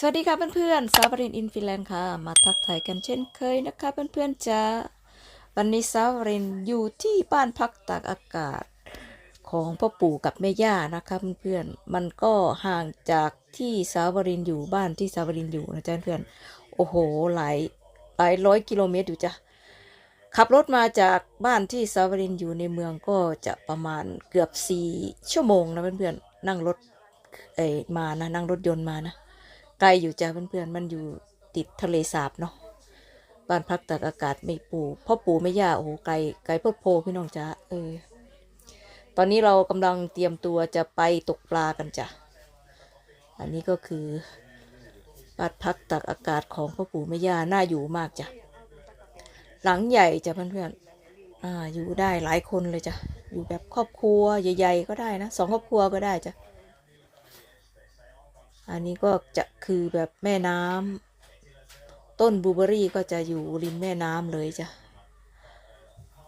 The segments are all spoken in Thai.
สวัสดีค่ะเพื่อนๆซาบรินอินฟิแลนด์ค่ะ มาทักทายกันเช่นเคยนะคะเพื่อนๆจ้าวันนี้ซาบรินอยู่ที่บ้านพักตากอากาศ ของพ่อปู่กับแม่ย่านะคะเพื่อนๆมันก็ห่างจากที่ซาบรินอยู่บ้านที่ซาบรินอยู่นะจ๊ะเพื่อนโอ้โหหลายหลายร้อยกิโลเมตรอยู่จ้ะขับรถมาจากบ้านที่ซาบรินอยู่ในเมืองก็จะประมาณเกือบสี่ชั่วโมงนะเพื่อนๆนั่งรถเอ้มานะนั่งรถยนต์มานะ ไกลอยู่จ้าเพื่อนๆ มันอยู่ติดทะเลสาบเนาะบ้านพักตากอากาศไม่ปูพ่อปู่ไม่ย่าโอ้โหไกลไกลพดโพพี่น้องจ้าเออ ตอนนี้เรากำลังเตรียมตัวจะไปตกปลากันจ้ะอันนี้ก็คือบ้านพักตากอากาศของพ่อปู่แม่ย่าน่าอยู่มากจ้ะหลังใหญ่จ้ะเพื่อนๆอ่าอยู่ได้หลายคนเลยจ้ะอยู่แบบครอบครัวใหญ่ ๆ ก็ได้นะสองครอบครัวก็ได้จ้ะ อันนี้ก็จะคือแบบแม่น้ำต้นบูเบอรี่ก็จะอยู่ริมแม่น้ำเลยจ้ะ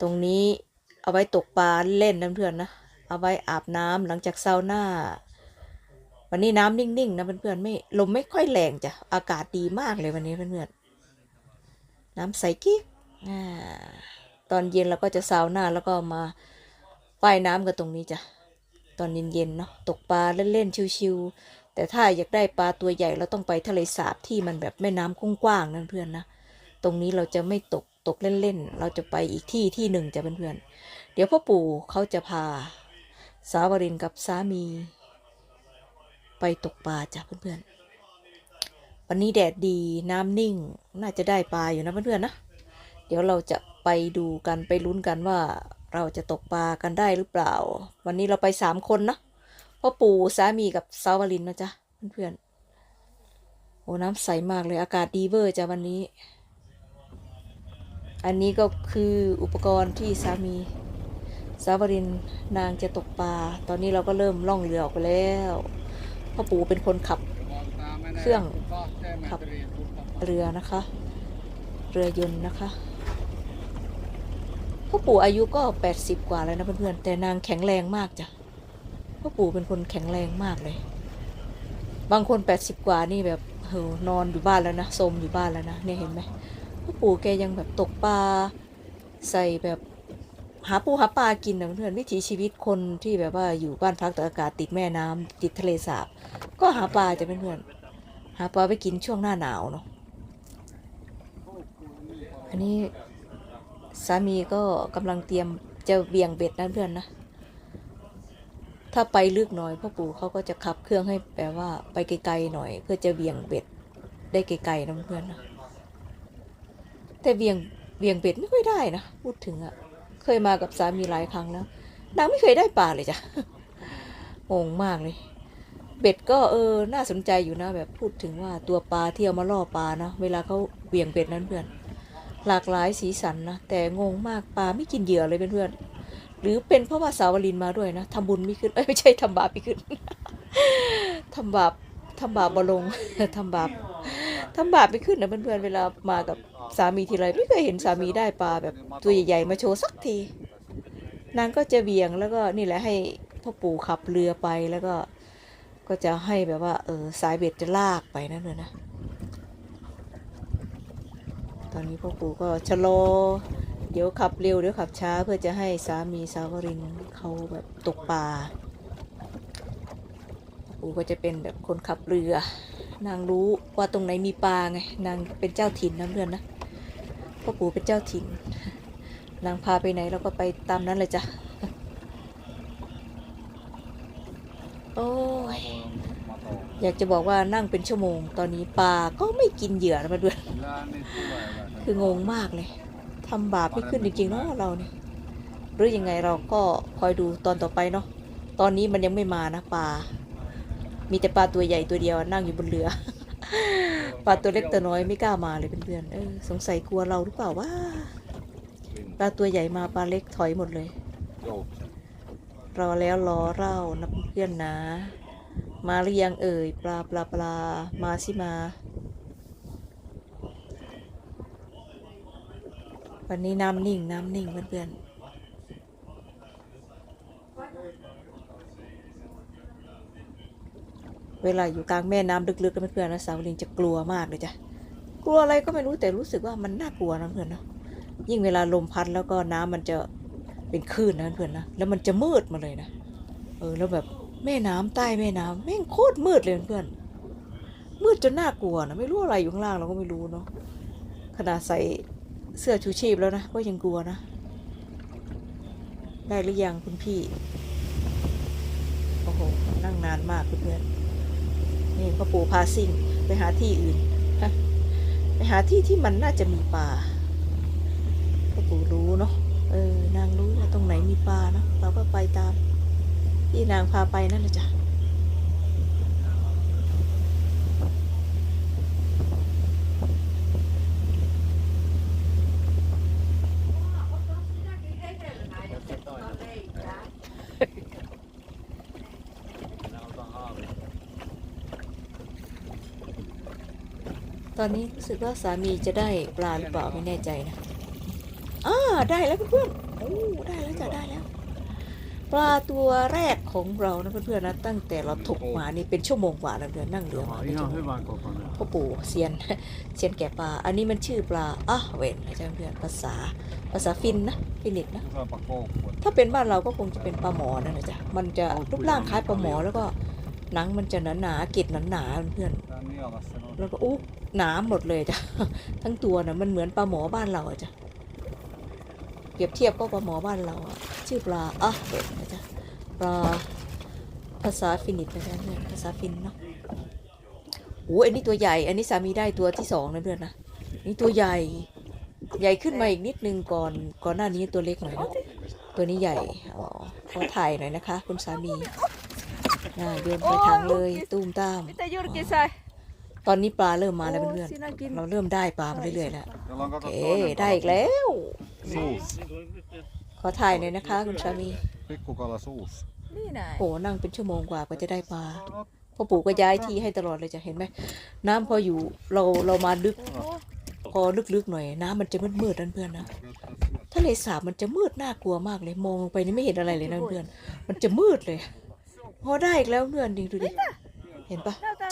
ตรงนี้เอาไว้ตกปลาเล่นนะเพื่อนนะ เอาไว้อาบน้ำหลังจากซาวน่า วันนี้น้ำนิ่งๆนะเพื่อนๆไม่ลมไม่ค่อยแรงจ้ะ อากาศดีมากเลยวันนี้เพื่อนๆน้ำใสกิ๊กตอนเย็นเราก็จะซาวน่าแล้วก็มาว่ายน้ำกันตรงนี้จ้ะ ตอนเย็นๆเนาะตกปลาเล่นๆชิวๆ แต่ถ้าอยากได้ปลาตัวใหญ่เราต้องไปทะเลสาบที่มันแบบแม่น้ำกว้างๆนั่นเพื่อนนะ ตรงนี้เราจะไม่ตกตกเล่นๆ เราจะไปอีกที่ที่หนึ่งจะเพื่อนๆ เดี๋ยวพ่อปู่เขาจะพา สาวรินกับสามี ไปตกปลาจ้ะเพื่อนๆ วันนี้แดดดีน้ำนิ่งน่าจะได้ปลาอยู่นะเพื่อนๆนะ เดี๋ยวเราจะไปดูกันไปลุ้นกันว่าเราจะตกปลากันได้หรือเปล่า วันนี้เราไปสามคนนะ พ่อปู่สามีกับสาวลินนะจ๊ะเพื่อนๆโอ้น้ำใสมากเลยอากาศดีเวอร์จ้ะวันนี้ อันนี้ก็คืออุปกรณ์ที่สามีสาวลินนางจะตกปลา ตอนนี้เราก็เริ่มล่องเรือออกไปแล้วพ่อปู่เป็นคนขับเครื่องขับเรือนะคะ เรือยนต์นะคะพ่อปู่อายุก็แปดสิบกว่าแล้วนะเพื่อนๆแต่นางแข็งแรงมากจ้ะ พ่อปู่เป็นคนแข็งแรงมากเลย บางคนแปดสิบกว่านี่แบบเฮอนอนอยู่บ้านแล้วนะโซมอยู่บ้านแล้วนะเนี่ยเห็นไหมพ่อปู่แกยังแบบตกปลาใส่แบบหาปูหาปลากินนะเพื่อนวิถีชีวิตคนที่แบบว่าอยู่บ้านพักตากอากาศติดแม่น้ำติดทะเลสาบ ก็หาปลาจะเป็นเพื่อนหาปลาไปกินช่วงหน้าหนาวเนาะอันนี้สามีก็กำลังเตรียมจะเบี่ยงเบ็ดนะเพื่อนนะ ถ้าไปลึกหน่อยพ่อปู่เขาก็จะขับเครื่องให้แปลว่าไปไกลๆหน่อย เพื่อจะเบี่ยงเบ็ดได้ไกลๆนะเพื่อนนะแต่เบี่ยงเบี่ยงเบ็ดไม่ค่อยได้นะพูดถึงอะ่ะเคยมากับสามีหลายครั้งแล้วนางไม่เคยได้ปลาเลยจ้ะงงมากเลย เบ็ดก็เออน่าสนใจอยู่นะ แบบพูดถึงว่าตัวปลาที่เอามาล่อปลานะเวลาเขาเบี่ยงเบ็ดนั้นเพื่อน หลากหลายสีสันนะแต่งงมากปลาไม่กินเหยื่อเลยเพื่อนๆ หรือเป็นเพราะว่าสาวลินมาด้วยนะทำบุญไม่ขึ้นเอ้ยไม่ใช่ทำบาปไม่ขึ้นทำบาปทำบาปบลงทำบาปทำบาปไม่ขึ้นนะเพื่อนๆเวลามากับสามีทีไรไม่เคยเห็นสามีได้ปลาแบบตัวใหญ่ๆมาโชว์สักทีนางก็จะเบี่ยงแล้วก็นี่แหละให้พ่อปู่ขับเรือไปแล้วก็ก็จะให้แบบว่าเออสายเบ็ดจะลากไปนั่นเลยนะ ตอนนี้พ่อปู่ก็ชะลอ เดี๋ยวขับเร็วเดี๋ยวขับช้าเพื่อจะให้สามีสาวรินเขาแบบตกปลาปู่ก็จะเป็นแบบคนขับเรือ นางรู้ว่าตรงไหนมีปลาไงนางเป็นเจ้าถิ่นนะเพื่อนนะพ่อปู่เป็นเจ้าถิ่น นางพาไปไหนเราก็ไปตามนั้นเลยจ้ะโอ้ยอยากจะบอกว่านั่งเป็นชั่วโมง ตอนนี้ปลาก็ไม่กินเหยื่อมาด้วยคืองงมากเลย ทำบาปไม่ขึ้นจริงๆเนาะเราเนี่ยหรือยังไงเราก็คอยดูตอนต่อไปเนาะตอนนี้มันยังไม่มานะปลา มีแต่ปลาตัวใหญ่ตัวเดียวนั่งอยู่บนเรือ ปลาตัวเล็กตัวน้อยไม่กล้ามาเลยเพื่อนๆเออสงสัยกลัวเราหรือเปล่าว่าปลาตัวใหญ่มาปลาเล็กถอยหมดเลยรอแล้วรอเล่านะเพื่อนๆนะ มาหรือยังเอ่ยปลาปลาปลามาสิมา วันนี้น้ำนิ่ง น้ำนิ่งเพื่อนๆเวลาอยู่กลางแม่น้ำลึกๆนะเพื่อนๆนะสาวลินจะกลัวมากเลยจ้ะ กลัวอะไรก็ไม่รู้แต่รู้สึกว่ามันน่ากลัวนะเพื่อนเนาะ ยิ่งเวลาลมพัดแล้วก็น้ำมันจะเป็นคลื่นนะเพื่อนนะ แล้วมันจะมืดมาเลยนะ เออแล้วแบบแม่น้ำใต้แม่น้ำแม่งโคตรมืดเลยเพื่อน มืดจนน่ากลัวนะไม่รู้อะไรอยู่ข้างล่างเราก็ไม่รู้เนาะ ขนาดใส่ เสื้อชูชีพแล้วนะ ก็ยังกลัวนะ ได้หรือยังคุณพี่ โอ้โห นั่งนานมากเพื่อนนี่พ่อปู่พาซิ่งไปหาที่อื่น ไปหาที่ที่มันน่าจะมีปลาพ่อปู่รู้เนาะ เออ นางรู้ว่าตรงไหนมีปลาเนาะ เราก็ไปตาม ที่นางพาไปนั่นแหละจ้ะ ตอนนี้รู้สึกว่าสามีจะได้ปลาหรือเปล่าไม่แน่ใจนะอ่าได้แล้วเพื่อนๆโอ้ได้แล้วจ้ะได้แล้ว ปลาตัวแรกของเรานะเพื่อนๆนะตั้งแต่เราถกมานี่เป็นชั่วโมงกว่าแล้วเดือนนั่งเรือมาเป็นชั่ว Ihan โมง hyvän kokoinen. พ่อปู่เซียนเซียนแก่ปลา อันนี้มันชื่อปลาอะเวนนะจ๊ะเพื่อนภาษาภาษาฟินนะฟินิชนะ Hyvä koukkua. ถ้าเป็นบ้านเราก็คงจะเป็นปลาหมอนั่นแหละจ้ะมันจะรูปร่างคล้ายปลาหมอแล้วก็หนังมันจะหนาหนาๆเกล็ดหนาหนาๆเพื่อน Tää Nialassa on แล้วก็อู้ หนาหมดเลยจ้ะทั้งตัวนะมันเหมือนปลาหมอบ้านเราจ้ะเปรียบเทียบก็ปลาหมอบ้านเราอะชื่อปลาอะเวนนะจ๊ะปลาภาษาฟินิชนะจ๊ะเพื่อนภาษาฟินเนาะโอ้อันนี้ตัวใหญ่ อันนี้สามีได้ตัวที่สองนะเพื่อนนะนี่ตัวใหญ่ใหญ่ขึ้นมาอีกนิดนึงก่อนก่อนหน้านี้ตัวเล็กหน่อยนะตัวนี้ใหญ่อ๋อขอถ่ายหน่อยนะคะ คุณสามีน่าโยนไปทางเลย ตุ้มตาม ตอนนี้ปลาเริ่มมาแล้ว Oo, เพื่อน sinäkin. ๆเราเริ่มได้ปลามาเรื่อยๆแล้ว Jolla on โอ kato เค toinen ได้ kala. อีกแล้ว Suus. ขอถ่ายหน่อยนะคะคุณสามี Pikkukala suus. Niin näin. โอ้นั่งเป็นชั่วโมงกว่าก็จะได้ปลาพ่อปู่ก็ย้ายที่ให้ตลอดเลยจะเห็นไหม น้ำพออยู่เราเรามาลึก พอลึกๆหน่อย น้ำมันจะมืดๆนั่นเพื่อนนะทะเลสาบมันจะมืดน่ากลัวมากเลยมองลงไปนี่ไม่เห็นอะไรเลยนะเพื่อน มันจะมืดเลย พอได้อีกแล้วเพื่อนดิดูดิเห็นปะ Näytä, näytä. โ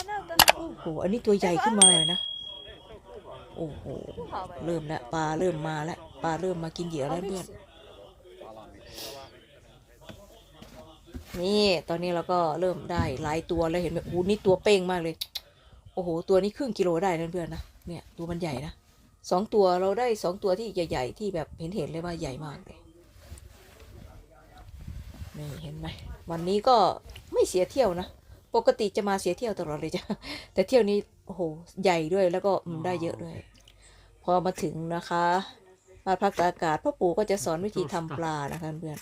อ้โห อันนี้ตัวใหญ่ขึ้นมาเลยนะ โอ้โห เริ่มแล้วปลาเริ่มมาแล้วปลาเริ่มมากินเหยื่อแล้วเพื่อน นี่ ตอนนี้เราก็เริ่มได้หลายตัวแล้วเห็นไหมโอ้โหนี่ตัวเป้งมากเลย โอ้โห ตัวนี้ครึ่งกิโลได้นะเพื่อนๆนะ เนี่ยตัวมันใหญ่นะสองตัวเราได้สองตัวที่ใหญ่ๆที่แบบเห็นเห็นเลยว่าใหญ่มากเลย นี่เห็นไหมวันนี้ก็ไม่เสียเที่ยวนะ ปกติจะมาเสียเที่ยวตลอดเลยจ้ะแต่เที่ยวนี้โอ้โหใหญ่ด้วยแล้วก็อืมได้เยอะด้วย พอมาถึงนะคะมาพักตากอากาศพ่อปู่ก็จะสอนวิธีทำปลานะคะเพื่อน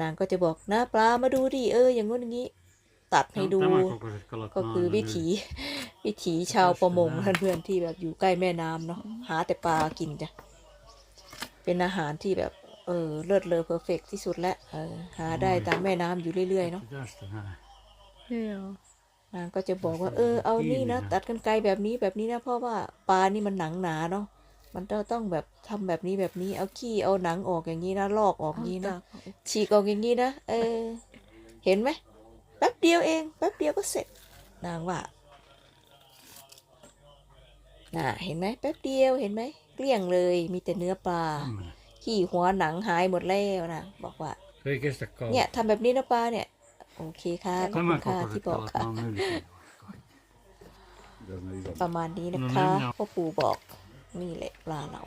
นางก็จะบอกนะปลามาดูดิเออ อย่างงู้นอย่างนี้ ตัดให้ดู Tämän kokoiset kalat ก็คือ mä วิ annan ถีวิถีชาวประมงเพื่อนๆที่แบบอยู่ใกล้แม่น้ำเนาะหาแต่ปลากินจ้ะเป็นอาหารที่แบบเออเลิศเลอเพอร์เฟกที่สุดแล้วเออหาได้ตามแม่น้ำอยู่เรื่อยๆเนาะ Tästä näin. Joo. นางก็จะบอกว่า เออเอานี่นะตัดกันไกลแบบนี้แบบนี้นะเพราะว่าปลานี่มันหนังหนาเนาะมันต้องต้องแบบทำแบบนี้แบบนี้เอาขี้เอาหนังออกอย่างนี้นะลอกออกอย่างนี้นะ Antaa. ฉีกออกอย่างนี้นะเออ เห็นไหมแป๊บเดียวเองแป๊บเดียวก็เสร็จ นางว่าน่ะเห็นไหมแป๊บเดียวเห็นไหมเกลี้ยงเลย มีแต่เนื้อปลา Tämmönen. ขี้หัวหนังหายหมดแล้วนะบอกว่า Se ei kestä kauan. เนี่ยทำแบบนี้นะปลาเนี่ย โอเคค่ะขอบคุ Tämän ณค่ะที่ kokoiset บอก kalat ค่ะ mä oon myynyt. Mitäs ne isot? ประมาณนี้นะคะมันไม่เอาพ่อปู่บอกนี่แหละปลาเรา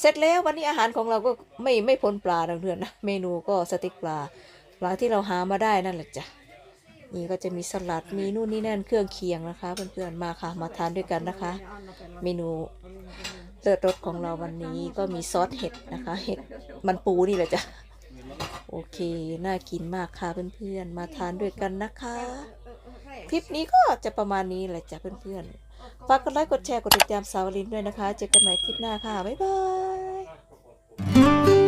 เสร็จแล้ววันนี้อาหารของเราก็ไม่ไม่พ้นปลาดังเดือนนะเมนูก็สเต็กปลาปลาที่เราหามาได้นั่นแหละจ้ะนี่ก็จะมีสลัดมีนู่นนี่นั่นเครื่องเคียงนะคะเพื่อนๆมาค่ะมาทานด้วยกันนะคะ เมนูเลิศรสของเราวันนี้ก็มีซอสเห็ดนะคะ เห็ดมันปูนี่แหละจ้ะ โอเค น่ากินมากค่ะเพื่อนๆ มาทานด้วยกันนะคะ คลิปนี้ก็จะประมาณนี้แหละจ้ะเพื่อนๆ ฝากกดไลค์ กดแชร์ กดติดตามสาวลินด้วยนะคะ เจอกันใหม่คลิปหน้าค่ะ บ๊ายบาย